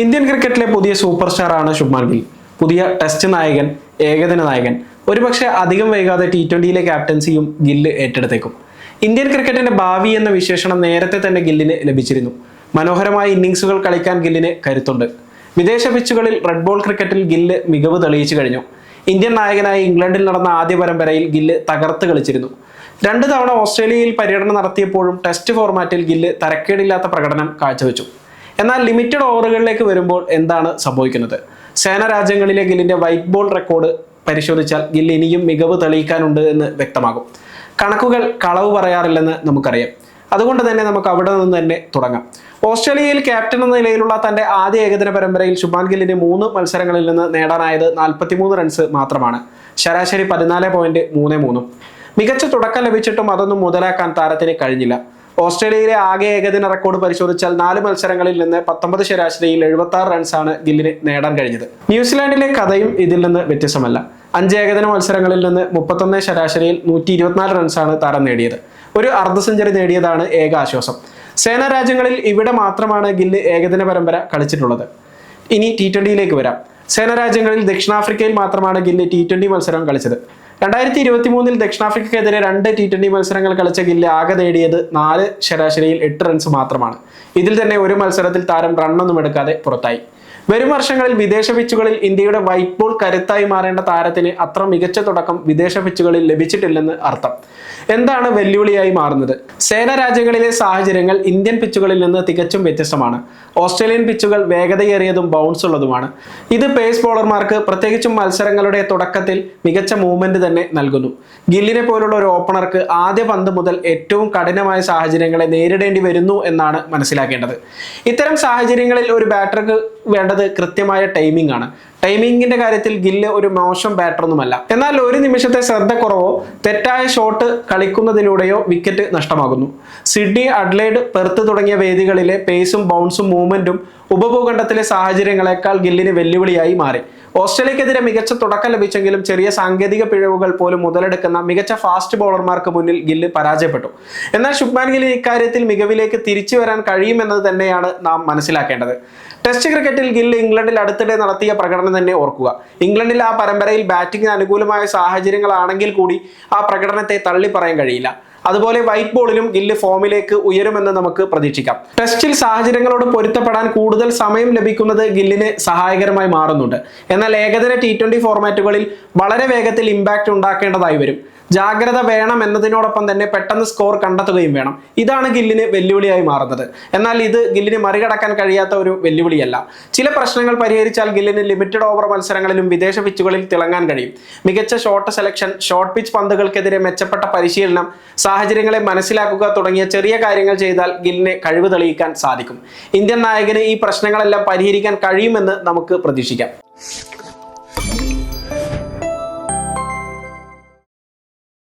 Indian ക്രിക്കറ്റിലെ പുതിയ super സ്റ്റാറാണ് Shubman Gill. പുതിയ ടെസ്റ്റ് നായകൻ ഏകദിന നായകൻ ഒരുപക്ഷെ അധികം വൈകാതെ ടി ട്വന്റിയിലെ ക്യാപ്റ്റൻസിയും ഗില്ല് ഏറ്റെടുത്തേക്കും. ഇന്ത്യൻ ക്രിക്കറ്റിന്റെ ഭാവി എന്ന വിശേഷണം നേരത്തെ തന്നെ ഗില്ലിന് ലഭിച്ചിരുന്നു. മനോഹരമായ ഇന്നിങ്സുകൾ കളിക്കാൻ ഗില്ലിന് കരുത്തുണ്ട്. വിദേശ പിച്ചുകളിൽ റെഡ് ബോൾ ക്രിക്കറ്റിൽ ഗില്ല് മികവ് തെളിയിച്ചു കഴിഞ്ഞു. ഇന്ത്യൻ നായകനായി ഇംഗ്ലണ്ടിൽ നടന്ന ആദ്യ പരമ്പരയിൽ ഗില്ല് തകർത്ത് കളിച്ചിരുന്നു. രണ്ട് തവണ ഓസ്ട്രേലിയയിൽ പര്യടനം നടത്തിയപ്പോഴും ടെസ്റ്റ് ഫോർമാറ്റിൽ ഗില്ല് തരക്കേടില്ലാത്ത പ്രകടനം കാഴ്ചവെച്ചു. എന്നാൽ ലിമിറ്റഡ് ഓവറുകളിലേക്ക് വരുമ്പോൾ എന്താണ് സംഭവിക്കുന്നത്? സേന രാജ്യങ്ങളിലെ ഗില്ലിന്റെ വൈറ്റ് ബോൾ റെക്കോർഡ് പരിശോധിച്ചാൽ ഗില്ല് ഇനിയും മികവ് തെളിയിക്കാനുണ്ട് എന്ന് വ്യക്തമാകും. കണക്കുകൾ കളവ് പറയാറില്ലെന്ന് നമുക്കറിയാം. അതുകൊണ്ട് തന്നെ നമുക്ക് അവിടെ നിന്ന് തന്നെ തുടങ്ങാം. ഓസ്ട്രേലിയയിൽ ക്യാപ്റ്റൻ എന്ന നിലയിലുള്ള തന്റെ ആദ്യ ഏകദിന പരമ്പരയിൽ ശുഭാൻ ഗില്ലിന് മൂന്ന് മത്സരങ്ങളിൽ നിന്ന് നേടാനായത് നാൽപ്പത്തിമൂന്ന് റൺസ് മാത്രമാണ്. ശരാശരി പതിനാല് പോയിന്റ് മൂന്ന് മൂന്നും. മികച്ച തുടക്കം ലഭിച്ചിട്ടും അതൊന്നും മുതലാക്കാൻ താരത്തിന് കഴിഞ്ഞില്ല. ഓസ്ട്രേലിയയിലെ ആകെ ഏകദിന റെക്കോർഡ് പരിശോധിച്ചാൽ നാല് മത്സരങ്ങളിൽ നിന്ന് പത്തൊമ്പത് ശരാശരിയിൽ എഴുപത്തി ആറ് റൺസാണ് ഗില്ലിന് നേടാൻ കഴിഞ്ഞത്. ന്യൂസിലാൻഡിലെ കഥയും ഇതിൽ നിന്ന് വ്യത്യസ്തമല്ല. അഞ്ച് ഏകദിന മത്സരങ്ങളിൽ നിന്ന് മുപ്പത്തൊന്ന് ശരാശരിയിൽ നൂറ്റി ഇരുപത്തിനാല് റൺസാണ് താരം നേടിയത്. ഒരു അർദ്ധ സെഞ്ചുറി നേടിയതാണ് ഏക ആശ്വാസം. സേനാ രാജ്യങ്ങളിൽ ഇവിടെ മാത്രമാണ് ഗില്ല് ഏകദിന പരമ്പര കളിച്ചിട്ടുള്ളത്. ഇനി ടി ട്വന്റിയിലേക്ക് വരാം. സേനാ രാജ്യങ്ങളിൽ ദക്ഷിണാഫ്രിക്കയിൽ മാത്രമാണ് ഗില്ല് ടി ട്വന്റി മത്സരം കളിച്ചത്. രണ്ടായിരത്തി ഇരുപത്തി മൂന്നിൽ ദക്ഷിണാഫ്രിക്കയ്ക്കെതിരെ രണ്ട് ടി ട്വന്റി മത്സരങ്ങൾ കളിച്ച ഗില്ല് ആകെ നേടിയത് നാല് ശരാശരിയിൽ എട്ട് റൺസ് മാത്രമാണ്. ഇതിൽ തന്നെ ഒരു മത്സരത്തിൽ താരം റണ്ണൊന്നും എടുക്കാതെ പുറത്തായി. വരും വർഷങ്ങളിൽ വിദേശ പിച്ചുകളിൽ ഇന്ത്യയുടെ വൈറ്റ് ബോൾ കരുത്തായി മാറേണ്ട താരത്തിന് അത്ര മികച്ച തുടക്കം വിദേശ പിച്ചുകളിൽ ലഭിച്ചിട്ടില്ലെന്ന് അർത്ഥം. എന്താണ് വെല്ലുവിളിയായി മാറുന്നത്? സേന രാജ്യങ്ങളിലെ സാഹചര്യങ്ങൾ ഇന്ത്യൻ പിച്ചുകളിൽ നിന്ന് തികച്ചും വ്യത്യസ്തമാണ്. ഓസ്ട്രേലിയൻ പിച്ചുകൾ വേഗതയേറിയതും ബൗൺസ് ഉള്ളതുമാണ്. ഇത് പേസ് ബോളർമാർക്ക് പ്രത്യേകിച്ചും മത്സരങ്ങളുടെ തുടക്കത്തിൽ മികച്ച മൂവ്മെന്റ് തന്നെ നൽകുന്നു. ഗില്ലിനെ പോലുള്ള ഒരു ഓപ്പണർക്ക് ആദ്യ പന്ത് മുതൽ ഏറ്റവും കഠിനമായ സാഹചര്യങ്ങളെ നേരിടേണ്ടി വരുന്നു എന്നാണ് മനസ്സിലാക്കേണ്ടത്. ഇത്തരം സാഹചര്യങ്ങളിൽ ഒരു ബാറ്റർക്ക് വേണ്ടത് കൃത്യമായ ടൈമിംഗ് ആണ്. ടൈമിങ്ങിന്റെ കാര്യത്തിൽ ഗില്ല് ഒരു മോശം ബാറ്ററൊന്നുമല്ല എന്നാൽ ഒരു നിമിഷത്തെ ശ്രദ്ധക്കുറവോ തെറ്റായ ഷോട്ട് കളിക്കുന്നതിലൂടെയോ വിക്കറ്റ് നഷ്ടമാകുന്നു. സിഡ്നി അഡ്ലേഡ് പെർത്ത് തുടങ്ങിയ വേദികളിലെ പേസും ബൗൺസും മൂവ്മെന്റും ഉപഭൂഖണ്ഡത്തിലെ സാഹചര്യങ്ങളെക്കാൾ ഗില്ലിന് വെല്ലുവിളിയായി മാറി. ഓസ്ട്രേലിയക്കെതിരെ മികച്ച തുടക്കം ലഭിച്ചെങ്കിലും ചെറിയ സാങ്കേതിക പിഴവുകൾ പോലും മുതലെടുക്കുന്ന മികച്ച ഫാസ്റ്റ് ബോളർമാർക്ക് മുന്നിൽ ഗില്ല് പരാജയപ്പെട്ടു. എന്നാൽ ശുഭ്മാൻ ഗില്ലിന് ഇക്കാര്യത്തിൽ മികവിലേക്ക് തിരിച്ചു വരാൻ കഴിയുമെന്നത് തന്നെയാണ് നാം മനസ്സിലാക്കേണ്ടത്. ടെസ്റ്റ് ക്രിക്കറ്റിൽ ഗിൽ ഇംഗ്ലണ്ടിൽ അടുത്തിടെ നടത്തിയ പ്രകടനം തന്നെ ഓർക്കുക. ഇംഗ്ലണ്ടിൽ ആ പരമ്പരയിൽ ബാറ്റിംഗിന് അനുകൂലമായ സാഹചര്യങ്ങളാണെങ്കിൽ കൂടി ആ പ്രകടനത്തെ തള്ളി പറയാൻ കഴിയില്ല. അതുപോലെ വൈറ്റ് ബോളിലും ഗില്ല് ഫോമിലേക്ക് ഉയരുമെന്ന് നമുക്ക് പ്രതീക്ഷിക്കാം. ടെസ്റ്റിൽ സാഹചര്യങ്ങളോട് പൊരുത്തപ്പെടാൻ കൂടുതൽ സമയം ലഭിക്കുന്നത് ഗില്ലിന് സഹായകരമായി മാറുന്നുണ്ട്. എന്നാൽ ഏകദിന ടി ട്വന്റി ഫോർമാറ്റുകളിൽ വളരെ വേഗത്തിൽ ഇമ്പാക്റ്റ് ഉണ്ടാക്കേണ്ടതായി വരും. ജാഗ്രത വേണം എന്നതിനോടൊപ്പം തന്നെ പെട്ടെന്ന് സ്കോർ കണ്ടെത്തുകയും വേണം. ഇതാണ് ഗില്ലിന് വെല്ലുവിളിയായി മാറുന്നത്. എന്നാൽ ഇത് ഗില്ലിന് മറികടക്കാൻ കഴിയാത്ത ഒരു വെല്ലുവിളിയല്ല. ചില പ്രശ്നങ്ങൾ പരിഹരിച്ചാൽ ഗില്ലിന് ലിമിറ്റഡ് ഓവർ മത്സരങ്ങളിലും വിദേശ പിച്ചുകളിൽ തിളങ്ങാൻ കഴിയും. മികച്ച ഷോർട്ട് സെലക്ഷൻ ഷോർട്ട് പിച്ച് പന്തുകൾക്കെതിരെ മെച്ചപ്പെട്ട പരിശീലനം സാഹചര്യങ്ങളെ മനസ്സിലാക്കുക തുടങ്ങിയ ചെറിയ കാര്യങ്ങൾ ചെയ്താൽ ഗില്ലിനെ കഴിവ് തെളിയിക്കാൻ സാധിക്കും. ഇന്ത്യൻ നായകന് ഈ പ്രശ്നങ്ങളെല്ലാം പരിഹരിക്കാൻ കഴിയുമെന്ന് നമുക്ക് പ്രതീക്ഷിക്കാം.